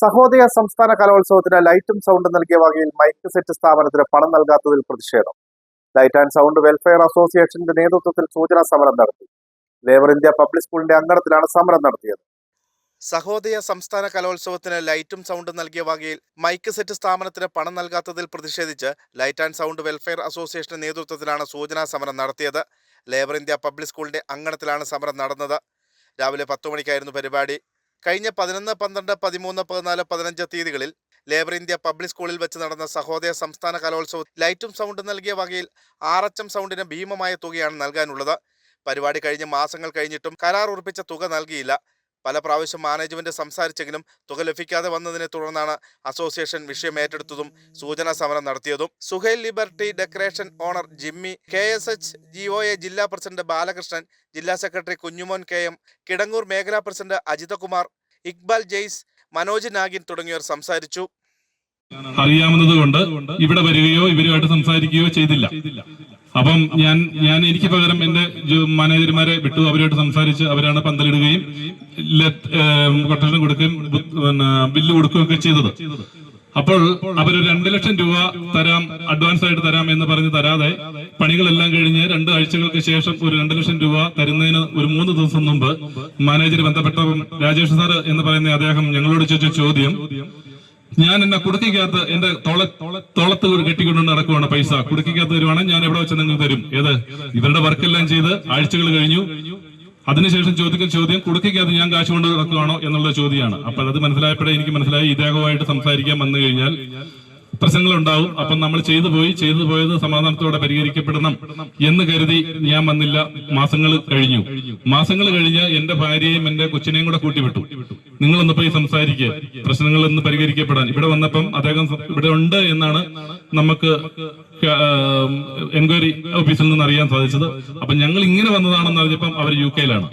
സഹോദയ സംസ്ഥാന കലോത്സവത്തിന് ലൈറ്റും സൗണ്ടും നൽകിയ വകയിൽ മൈക്ക് സെറ്റ് സ്ഥാപനത്തിന് പണം നൽകാത്തതിൽ പ്രതിഷേധം. ലൈറ്റ് ആൻഡ് സൗണ്ട് വെൽഫെയർ അസോസിയേഷന്റെ നേതൃത്വത്തിൽ സൂചനാ സമരം നടത്തി. ലേബർ ഇന്ത്യ പബ്ലിക് സ്കൂളിന്റെ അങ്കണത്തിലാണ് സമരം നടത്തിയത്. സഹോദയ സംസ്ഥാന കലോത്സവത്തിന് ലൈറ്റും സൗണ്ടും നൽകിയ വകയിൽ മൈക്ക് സെറ്റ് സ്ഥാപനത്തിന് പണം നൽകാത്തതിൽ പ്രതിഷേധിച്ച് ലൈറ്റ് ആൻഡ് സൗണ്ട് വെൽഫെയർ അസോസിയേഷന്റെ നേതൃത്വത്തിലാണ് സൂചനാ സമരം നടത്തിയത്. ലേബർ ഇന്ത്യ പബ്ലിക് സ്കൂളിന്റെ അങ്കണത്തിലാണ് സമരം നടന്നത്. രാവിലെ പത്തു മണിക്കായിരുന്നു പരിപാടി. കഴിഞ്ഞ പതിനൊന്ന് പന്ത്രണ്ട് പതിമൂന്ന് പതിനാല് പതിനഞ്ച് തീയതികളിൽ ലേബർ ഇന്ത്യ പബ്ലിക് സ്കൂളിൽ വെച്ച് നടന്ന സഹോദയ സംസ്ഥാന കലോത്സവം ലൈറ്റും സൗണ്ടും നൽകിയ വകയിൽ ആർ എച്ച് എം സൗണ്ടിന് ഭീമമായ തുകയാണ് നൽകാനുള്ളത്. പരിപാടി കഴിഞ്ഞ് മാസങ്ങൾ കഴിഞ്ഞിട്ടും കരാർ ഉറപ്പിച്ച തുക നൽകിയില്ല. പല പ്രാവശ്യം മാനേജ്മെന്റ് സംസാരിച്ചെങ്കിലും തുക ലഭിക്കാതെ വന്നതിനെ തുടർന്നാണ് അസോസിയേഷൻ വിഷയം ഏറ്റെടുത്തതും സൂചനാ സമരം നടത്തിയതും. Suhail Liberty decoration owner Jimmy K S H G O A ജില്ലാ പ്രസിഡന്റ് ബാലകൃഷ്ണൻ ജില്ലാ secretary Kunjumon K M Kidangoor മേഖലാ പ്രസിഡന്റ് അജിതകുമാർ ഇക്ബാൽ ജെയ്സ് മനോജ് നാഗിൻ തുടങ്ങിയവർ സംസാരിച്ചു. അറിയാവുന്നത് കൊണ്ട് ഇവിടെ വരികയോ ഇവരുമായിട്ട് സംസാരിക്കുകയോ ചെയ്തില്ല. അപ്പം ഞാൻ ഞാൻ എനിക്ക് പകരം എന്റെ മാനേജർമാരെ വിട്ടു. അവരുമായിട്ട് സംസാരിച്ച് അവരാണ് പന്തലിടുകയും കൊട്ടേഷൻ കൊടുക്കുകയും പിന്നെ ബില്ല് കൊടുക്കുകയൊക്കെ ചെയ്തത്. അപ്പോൾ അവർ രണ്ട് ലക്ഷം രൂപ തരാം അഡ്വാൻസ് ആയിട്ട് തരാം എന്ന് പറഞ്ഞ് തരാതെ പണികളെല്ലാം കഴിഞ്ഞ് രണ്ട് ആഴ്ചകൾക്ക് ശേഷം ഒരു രണ്ട് ലക്ഷം രൂപ തരുന്നതിന് ഒരു മൂന്ന് ദിവസം മുമ്പ് മാനേജർ ബന്ധപ്പെട്ട രാജേഷ് സാർ എന്ന് പറയുന്ന അദ്ദേഹം ഞങ്ങളോട് ചോദിച്ച ചോദ്യം ഞാൻ എന്നെ കുടുക്കിക്കകത്ത് എന്റെ തോള ഒരു കെട്ടിക്കൊണ്ട് നടക്കുവാണ് പൈസ. കുടുക്കിക്കകത്ത് വരുവാണെങ്കിൽ ഞാൻ എവിടെ വെച്ച് നിങ്ങൾ തരും. ഏത്? ഇവരുടെ വർക്കെല്ലാം ചെയ്ത് ആഴ്ചകൾ കഴിഞ്ഞു. അതിനുശേഷം ചോദിക്കുന്ന ചോദ്യം കുടുക്കിക്കകത്ത് ഞാൻ കാശ് കൊണ്ട് നടക്കുവാണോ എന്നുള്ള ചോദ്യമാണ്. അപ്പോൾ അത് മനസ്സിലായപ്പോഴേ എനിക്ക് മനസ്സിലായി. ഇദ്ദേഹവുമായിട്ട് സംസാരിക്കാൻ വന്നു കഴിഞ്ഞാൽ പ്രശ്നങ്ങൾ ഉണ്ടാവും അപ്പം നമ്മൾ ചെയ്തു പോയി ചെയ്തു പോയത് സമാധാനത്തോടെ പരിഹരിക്കപ്പെടണം എന്ന് കരുതി ഞാൻ വന്നില്ല. മാസങ്ങൾ കഴിഞ്ഞു. മാസങ്ങൾ കഴിഞ്ഞ് എന്റെ ഭാര്യയും എന്റെ കൊച്ചിനെയും കൂടെ കൂട്ടിവിട്ടു. നിങ്ങളൊന്ന് പോയി സംസാരിക്കുക പ്രശ്നങ്ങൾ ഒന്ന് പരിഹരിക്കപ്പെടാൻ. ഇവിടെ വന്നപ്പം അദ്ദേഹം ഇവിടെ ഉണ്ട് എന്നാണ് നമുക്ക് എൻക്വയറി ഓഫീസിൽ നിന്ന് അറിയാൻ സാധിച്ചത്. അപ്പൊ ഞങ്ങൾ ഇങ്ങനെ വന്നതാണെന്ന് അറിഞ്ഞപ്പം അവർ യു കെയിലാണ്.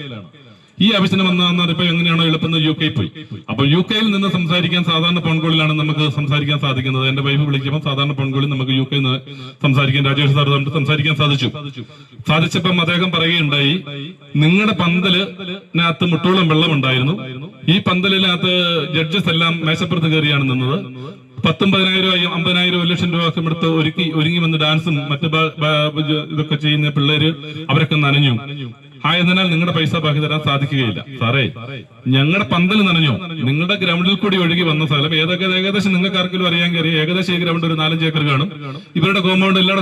ഈ ആവശ്യത്തിന് വന്നതെന്ന് ഇപ്പൊ എങ്ങനെയാണോ എളുപ്പം യു കെ പോയി. അപ്പൊ യു കെയിൽ നിന്ന് സംസാരിക്കാൻ സാധാരണ ഫോൺ കോളിലാണ് നമുക്ക് സംസാരിക്കാൻ സാധിക്കുന്നത്. എന്റെ വൈഫ് വിളിക്കുമ്പോൾ സാധാരണ ഫോൺ കോളിൽ നമുക്ക് യു നിന്ന് സംസാരിക്കാൻ രാജേഷ് സാർ സംസാരിക്കാൻ സാധിച്ചു. സാധിച്ചപ്പം അദ്ദേഹം പറയുകയുണ്ടായി നിങ്ങളുടെ പന്തലിനകത്ത് മുട്ടോളം വെള്ളമുണ്ടായിരുന്നു. ഈ പന്തലിനകത്ത് ജഡ്ജസ് എല്ലാം മേശപ്പുറത്ത് കയറിയാണ് നിന്നത്. പത്തും പതിനായിരം അമ്പതിനായിരം ഒരു ലക്ഷം രൂപ ഒക്കെ എടുത്ത് ഒരുക്കി ഒരുങ്ങി വന്ന് ഡാൻസും മറ്റ് ഇതൊക്കെ ചെയ്യുന്ന പിള്ളേര് അവരൊക്കെ നനഞ്ഞു. ആയതിനാൽ നിങ്ങളുടെ പൈസ ബാക്കി തരാൻ സാധിക്കുകയില്ല. സാറേ ഞങ്ങളുടെ പന്തൽ നനഞ്ഞോ. നിങ്ങളുടെ ഗ്രൗണ്ടിൽ കൂടി ഒഴുകി വന്ന സ്ഥലം ഏതൊക്കെ ഏകദേശം നിങ്ങൾക്ക് ആർക്കെങ്കിലും അറിയാൻ കയറി ഏകദേശം ഈ ഗ്രൗണ്ട് ഒരു നാലഞ്ച് ഏക്കർ കാണും. ഇവരുടെ കോമ്പൗണ്ട് എല്ലാം